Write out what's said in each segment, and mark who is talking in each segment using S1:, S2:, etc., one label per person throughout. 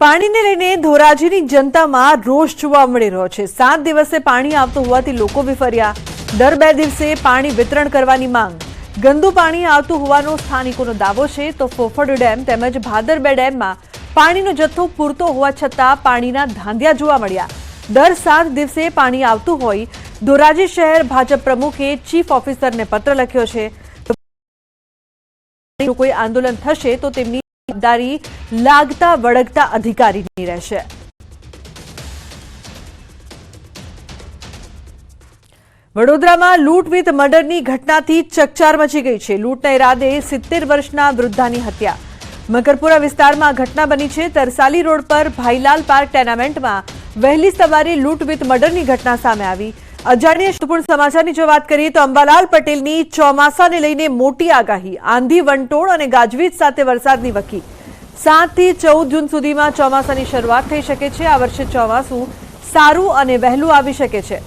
S1: પાણીને લઈને ધોરાજીની જનતામાં રોષ જોવા મળી રહ્યો છે. સાત દિવસે પાણી આવતું હોવાથી લોકો વિફર્યા દર બે દિવસે પાણી વિતરણ કરવાની માંગ. ગંદુ પાણી આવતું હોવાનો સ્થાનિકોનો દાવો છે. તો ફોફડ ડેમ તેમજ ભાદર બે ડેમમાં પાણીનો જથ્થો પૂરતો હોવા છતાં પાણીના ધાંધિયા જોવા મળ્યા. દર સાત દિવસે પાણી આવતું હોય, ધોરાજી શહેર ભાજપ પ્રમુખે ચીફ ઓફિસરને પત્ર લખ્યો છે. જો કોઈ આંદોલન થશે તો તેમની જવાબદારી લાગતા વળગતા અધિકારીની રહેશે. વડોદરામાં લૂંટ વિથ મર્ડરની ઘટનાથી ચકચાર મચી ગઈ છે. લૂંટના ઈરાદે સિત્તેર વર્ષના વૃદ્ધાની હત્યા. મકરપુરા વિસ્તારમાં ઘટના બની છે. તરસાલી રોડ પર ભાઈલાલ પાર્ક ટેનામેન્ટમાં વહેલી સવારે લૂંટ વિથ મર્ડરની ઘટના સામે આવી. અજાણ્યા મહત્વપૂર્ણ સમાચારની જો વાત કરીએ તો અંબાલાલ પટેલની ચોમાસાને લઈને મોટી આગાહી. આંધી, વંટોળ અને ગાજવીજ સાથે વરસાદની વકી. સાતથી ચૌદ જૂન સુધીમાં ચોમાસાની શરૂઆત થઈ શકે છે. આ વર્ષે ચોમાસું સારું અને વહેલું આવી શકે છે.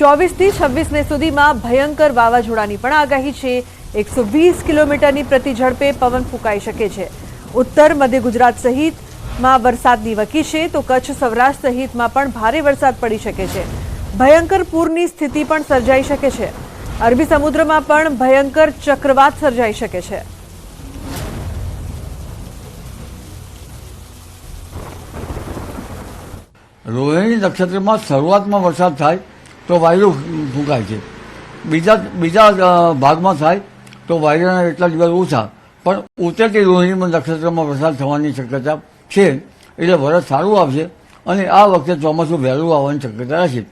S1: ચોવીસથી છવ્વીસ મે સુધીમાં ભયંકર વાવાઝોડાની પણ આગાહી છે. એકસો વીસ કિલોમીટરની પ્રતિ ઝડપે પવન ફૂંકાઈ શકે છે. ઉત્તર મધ્ય ગુજરાત સહિતમાં વરસાદની વકી છે. તો કચ્છ સૌરાષ્ટ્ર સહિતમાં પણ ભારે વરસાદ પડી શકે છે. ભયંકર પૂરની સ્થિતિ પણ સર્જાઈ શકે છે. અરબી સમુદ્રમાં પણ ભયંકર ચક્રવાત સર્જાઈ શકે છે.
S2: રોહિણી નક્ષત્રમાં શરૂઆતમાં વરસાદ થાય તો વાયરો ફૂંકાય છે. બીજા બીજા ભાગમાં થાય તો વાયરાના એટલા દિવસ ઓછા. પણ ઉતરતી રોહિણીમાં નક્ષત્રમાં વરસાદ થવાની શક્યતા છે. એટલે વરસ સારું આવશે અને આ વખતે ચોમાસું વહેલું આવવાની શક્યતા રહેશે.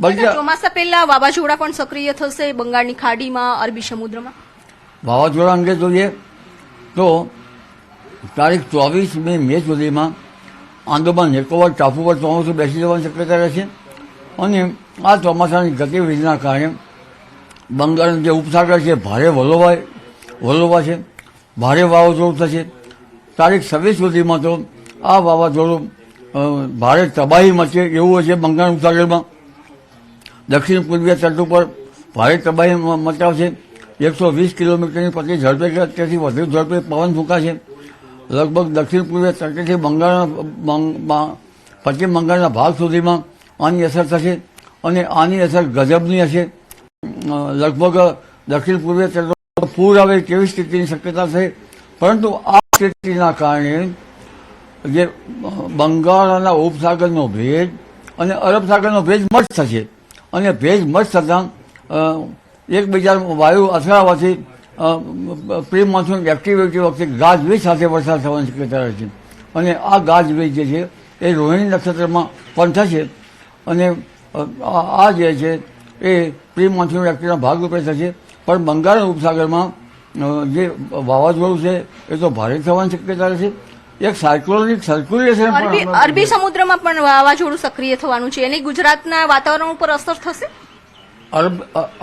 S3: ચોમાસા પહેલા વાવાઝોડા પણ સક્રિય થશે બંગાળની ખાડીમાં અરબી સમુદ્રમાં.
S2: વાવાઝોડા અંગે જોઈએ તો તારીખ ચોવીસ મે મે સુધીમાં આંદોમાન નિકોબાર ટાપુ પર ચોમાસું બેસી જવાની શક્યતા રહેશે અને આ ચોમાસાની ગતિવિધિના કારણે બંગાળનો જે ઉપસાગર છે ભારે વલોવાય વલોવા છે ભારે વાવાઝોડું થશે. તારીખ છવ્વીસ સુધીમાં તો આ વાવાઝોડું ભારે તબાહી મચે એવું હશે બંગાળ ઉપસાગરમાં. દક્ષિણ પૂર્વીય તટ ઉપર ભારે તબાહી મચાવશે એકસો વીસ કિલોમીટરની પ્રતિ ઝડપે તેથી વધુ ઝડપે પવન ફૂંકાશે. લગભગ દક્ષિણ પૂર્વીય તટેથી બંગાળના પશ્ચિમ બંગાળના ભાગ સુધીમાં આની અસર થશે અને આની અસર ગજબની હશે. લગભગ દક્ષિણ પૂર્વીય તટ પૂર આવે તેવી સ્થિતિની શક્યતા છે? પરંતુ આ સ્થિતિના કારણે જે બંગાળના ઉપસાગરનો ભેજ અને અરબ સાગરનો ભેજ મચ થશે. અને ભેજ મત થતાં અ, એકબીજા વાયુ અથડાવાથી પ્રી મોન્સૂન એક્ટિવિટી વખતે ગાજવીજ સાથે વરસાદ થવાની શક્યતા રહે છે. અને આ ગાજવીજ જે છે એ રોહિણી નક્ષત્રમાં પણ થશે. અને આ જે છે એ પ્રી મોન્સૂન એક્ટિવના ભાગરૂપે થશે. પણ બંગાળ ઉપસાગરમાં જે વાવાઝોડું છે એ તો ભારે થવાની શક્યતા રહેશે એક સાયકોલોજી સર્ક્યુલેશન
S3: અરબી અરબી સમુદ્રમાં પણ વાવાઝોડું સક્રિય થવાનું છે. એની ગુજરાતના વાતાવરણ ઉપર અસર થશે?
S2: અરબ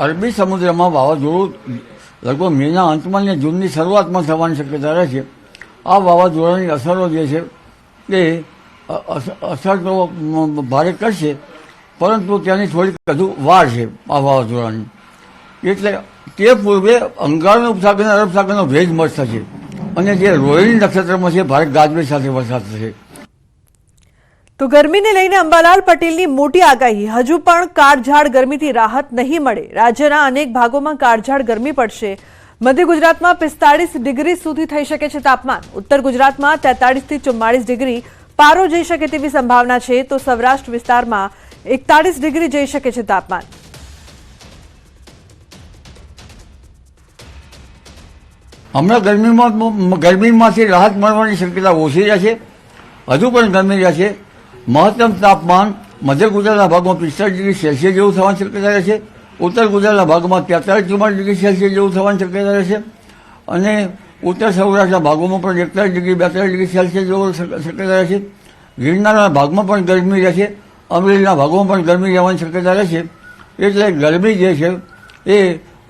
S2: અરબી સમુદ્રમાં વાવાઝોડું લગભગ મેના અંતમાં ને જૂનની શરૂઆતમાં થવાની શક્યતા રહે છે. આ વાવાઝોડાની અસરો જે છે એ અસર તો ભારે કરશે પરંતુ તેની થોડીક વધુ વાર છે આ વાવાઝોડાની. એટલે તે પૂર્વે અંગારનો ઉપસાગર અરબ સાગરનો ભેજ મચ થશે. અને જે રોહિણી નક્ષત્રમાં છે ભારે ગાજવી સાથે વરસાદ થશે.
S1: તો ગરમીને લઈને અંબાલાલ પટેલની મોટી આગાહી. હજુ પણ કાળઝાળ ગરમીથી રાહત નહીં મળે. રાજ્યના અનેક ભાગોમાં કાળઝાળ ગરમી પડશે. મધ્ય ગુજરાતમાં પિસ્તાળીસ ડિગ્રી સુધી થઈ શકે છે તાપમાન. ઉત્તર ગુજરાતમાં તેતાળીસથી ચુમ્માળીસ ડિગ્રી પારો જઈ શકે તેવી સંભાવના છે. તો સૌરાષ્ટ્ર વિસ્તારમાં એકતાળીસ ડિગ્રી જઈ શકે છે તાપમાન.
S2: હમણાં ગરમીમાં ગરમીમાંથી રાહત મળવાની શક્યતા ઓછી રહેશે હજુ પણ ગરમી રહેશે મહત્તમ તાપમાન મધ્ય ગુજરાતના ભાગમાં પિસ્તાળીસ ડિગ્રી સેલ્સિયસ જેવું થવાની શક્યતા રહેશે ઉત્તર ગુજરાતના ભાગમાં તેતાલીસ ચુમ્માલીસ ડિગ્રી સેલ્સિયસ જેવું થવાની શક્યતા રહેશે અને ઉત્તર સૌરાષ્ટ્રના ભાગોમાં પણ એકતાલીસ ડિગ્રી, બેતાલીસ ડિગ્રી સેલ્સિયસ જેવું શક- શક્યતા રહેશે ગિરનારના ભાગમાં પણ ગરમી રહેશે અમરેલીના ભાગોમાં પણ ગરમી રહેવાની શક્યતા રહેશે એટલે ગરમી જે છે એ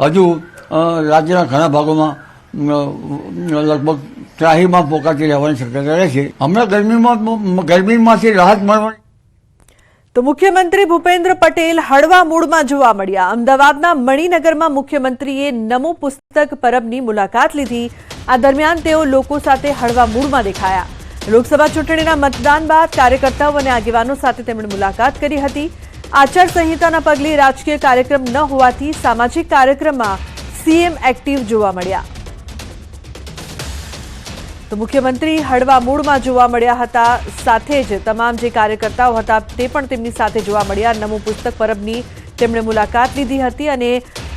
S2: હજુ રાજ્યના ઘણા ભાગોમાં લગભગ ત્રાહીમાં પોકાતી રહેવાની શક્યતા રહેશે હમણાં ગરમીમાં ગરમીમાંથી રાહત મળવાની.
S1: તો મુખ્યમંત્રી ભૂપેન્દ્ર પટેલ હળવા મૂડમાં જોવા મળ્યા. અમદાવાદના મણિનગરમાં મુખ્યમંત્રીએ નમો પુસ્તક પરબની મુલાકાત લીધી. આ દરમિયાન તેઓ લોકો સાથે હળવા મૂડમાં દેખાયા. લોકસભા ચૂંટણીના મતદાન બાદ કાર્યકર્તાઓ અને આગેવાનો સાથે તેમણે મુલાકાત કરી હતી. આચારસંહિતાના પગલે રાજકીય કાર્યક્રમ ન હોવાથી સામાજિક કાર્યક્રમમાં સીએમ એક્ટિવ જોવા મળ્યા. તો મુખ્યમંત્રી હળવા મૂડમાં જોવા મળ્યા હતા. સાથે જ તમામ જે કાર્યકર્તાઓ હતા તે પણ તેમની સાથે જોવા મળ્યા. નમો પુસ્તક પરબની તેમણે મુલાકાત લીધી હતી અને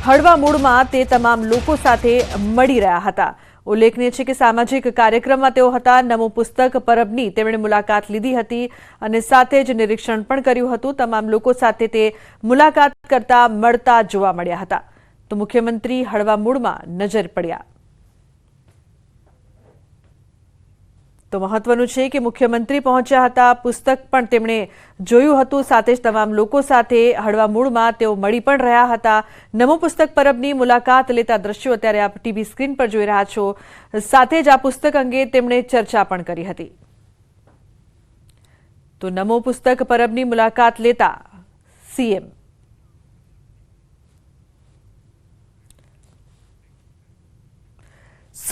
S1: હળવા મૂડમાં તે તમામ લોકો સાથે મળી રહ્યા હતા. ઉલ્લેખનીય છે કે સામાજિક કાર્યક્રમમાં તેઓ હતા. નમો પુસ્તક પરબની તેમણે મુલાકાત લીધી હતી અને સાથે જ નિરીક્ષણ પણ કર્યું હતું. તમામ લોકો સાથે તે મુલાકાત કરતા મળતા જોવા મળ્યા હતા. તો મુખ્યમંત્રી હળવા મૂડમાં નજર પડ્યા. તો મહત્વનું છે કે મુખ્યમંત્રી પહોંચ્યા હતા. પુસ્તક પણ તેમણે જોયું હતું. સાથે જ તમામ લોકો સાથે હળવા મૂળમાં તેઓ મળી પણ રહ્યા હતા. નમો પુસ્તક પરબની મુલાકાત લેતા દ્રશ્યો અત્યારે આપ ટીવી સ્ક્રીન પર જોઈ રહ્યા છો. સાથે જ આ પુસ્તક અંગે તેમણે ચર્ચા પણ કરી હતી. તો નમો પુસ્તક પરબની મુલાકાત લેતા સીએમ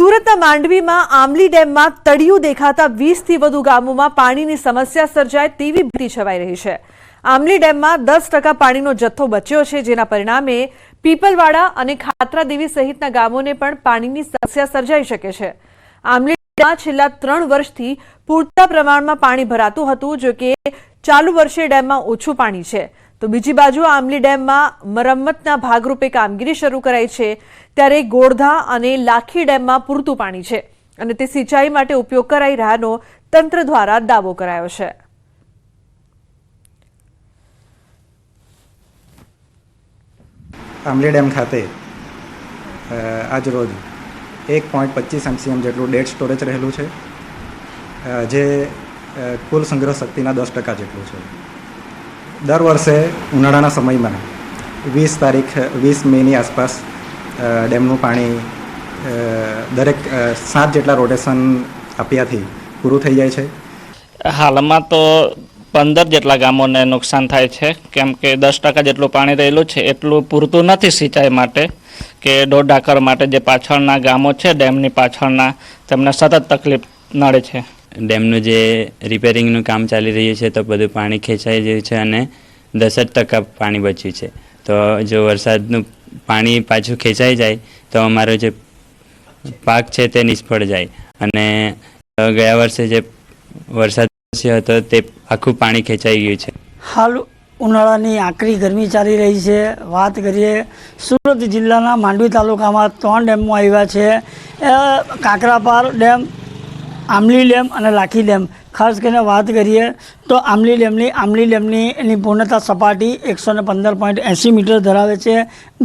S1: સુરતના માંડવીમાં આમલી ડેમમાં તળિયું દેખાતા વીસથી વધુ ગામોમાં પાણીની સમસ્યા સર્જાય તેવી ભીતિ છવાઈ રહી છે. આમલી ડેમમાં દસ ટકા પાણીનો જથ્થો બચ્યો છે, જેના પરિણામે પીપલવાડા અને ખાતરાદેવી સહિતના ગામોને પણ પાણીની સમસ્યા સર્જાઈ શકે છે. આમલી ડેમમાં છેલ્લા ત્રણ વર્ષથી પૂરતા પ્રમાણમાં પાણી ભરાતું હતું જો કે ચાલુ વર્ષે ડેમમાં ઓછું પાણી છે. તો બીજી બાજુ આમલી ડેમમાં મરમ્મતના ભાગરૂપે કામગીરી શરૂ કરાઈ છે. ત્યારે ગોળધા અને લાખી ડેમમાં પૂરતું પાણી છે અને તે સિંચાઈ માટે ઉપયોગ કરાઈ રહ્યાનો તંત્ર દ્વારા દાવો કરાયો છે.
S4: આંબલી ડેમ ખાતે આજરોજ રોજ એક પોઈન્ટ પચીસ એમસીએમ જેટલું ડેડ સ્ટોરેજ રહેલું છે. જે કુલ સંગ્રહ શક્તિના દસ ટકા જેટલું છે. દર વર્ષે ઉનાળાના સમયમાં વીસ તારીખ, વીસ મેની આસપાસ ડેમનું પાણી દરેક સાત જેટલા રોટેશન આપ્યાથી પૂરું થઈ જાય છે.
S5: હાલમાં તો પંદર જેટલા ગામોને નુકસાન થાય છે. કેમ કે દસ ટકા જેટલું પાણી રહેલું છે, એટલું પૂરતું નથી સિંચાઈ માટે, કે દોઢ ડાકર માટે જે પાછળના ગામો છે, ડેમની પાછળના, તેમને સતત તકલીફ નડે છે.
S6: ડેમનું જે રિપેરિંગનું કામ ચાલી રહ્યું છે, તો બધું પાણી ખેંચાઈ રહ્યું છે અને દસ ટકા પાણી બચ્યું છે. તો જો વરસાદનું પાણી પાછું ખેંચાઈ જાય, તો અમારો જે પાક છે તે નિષ્ફળ જાય. અને ગયા વર્ષે જે વરસાદ હતો, તે આખું પાણી ખેંચાઈ ગયું છે.
S7: હાલ ઉનાળાની આકરી ગરમી ચાલી રહી છે. વાત કરીએ સુરત જિલ્લાના માંડવી તાલુકામાં ત્રણ ડેમો આવ્યા છે. કાકરાપાર ડેમ આમલી ડેમ અને લાખી ડેમ ખાસ કરીને વાત કરીએ તો આમલી ડેમની આમલી ડેમની એની પૂર્ણતા સપાટી એકસો ને પંદર પોઈન્ટ એંસી મીટર ધરાવે છે.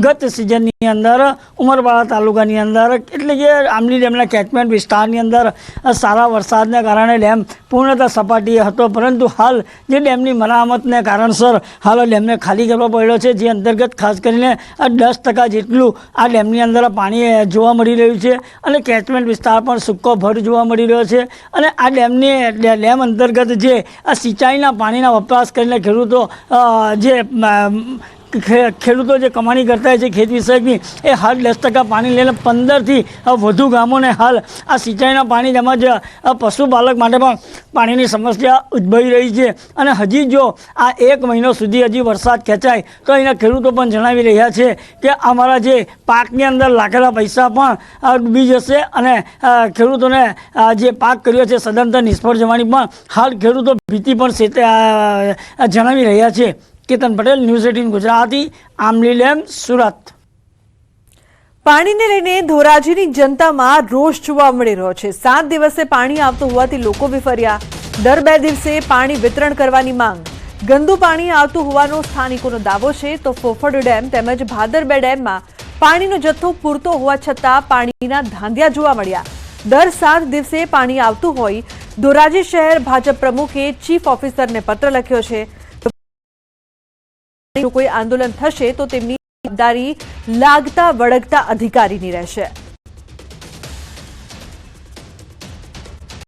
S7: ગત સિઝનની અંદર ઉમરપાડા તાલુકાની અંદર, એટલે કે આમલી ડેમના કેચમેન્ટ વિસ્તારની અંદર, સારા વરસાદને કારણે ડેમ પૂર્ણતા સપાટીએ હતો. પરંતુ હાલ જે ડેમની મરામતને કારણસર હાલ ડેમને ખાલી કરવો પડ્યો છે, જે અંતર્ગત ખાસ કરીને દસ ટકા જેટલું આ ડેમની અંદર પાણી જોવા મળી રહ્યું છે અને કેચમેન્ટ વિસ્તાર પણ સૂકો ભર જોવા મળી રહ્યો છે. અને આ ડેમની ડેમ અંતર્ગત જે આ સિંચાઈના પાણીના વપરાશ કરીને ખેડૂતો જે ખેડૂતો જે કમાણી કરતા હોય છે ખેત વિષયકની, એ હાલ દસ ટકા પાણી લઈને પંદરથી વધુ ગામોને હાલ આ સિંચાઈના પાણી તેમજ પશુપાલક માટે પણ પાણીની સમસ્યા ઉદ્ભવી રહી છે. અને હજી જો આ એક મહિનો સુધી હજી વરસાદ ખેંચાય, તો અહીંના ખેડૂતો પણ જણાવી રહ્યા છે કે અમારા જે પાકની અંદર લાગેલા પૈસા પણ ડૂબી જશે અને ખેડૂતોને જે પાક કર્યો છે સદંતર નિષ્ફળ જવાની પણ હાલ ખેડૂતો ભીતિ પણ જણાવી રહ્યા છે. કેતન પટેલ, ન્યૂઝ એટીન ગુજરાતી આમલી લેમ સુરત.
S1: પાણીને લઈને ધોરાજીની જનતામાં રોષ જોવા મળી રહ્યો છે. સાત દિવસે પાણી આવતું હોવાથી લોકો વિફર્યા. દર બે દિવસે પાણી વિતરણ કરવાની માંગ. ગંદુ પાણી આવતું હોવાનો સ્થાનિકોનો દાવો છે, તો ફોફડ ડેમ તેમજ ભાદર બે ડેમમાં પાણીનો જથ્થો પૂરતો હોવા છતાં પાણીના ધાંધિયા જોવા મળ્યા. દર સાત દિવસે પાણી આવતું હોય, ધોરાજી શહેર ભાજપ પ્રમુખે ચીફ ઓફિસરને પત્ર લખ્યો છે. જો કોઈ આંદોલન થશે તો તેમની જવાબદારી લાગતા વળગતા અધિકારીની રહેશે.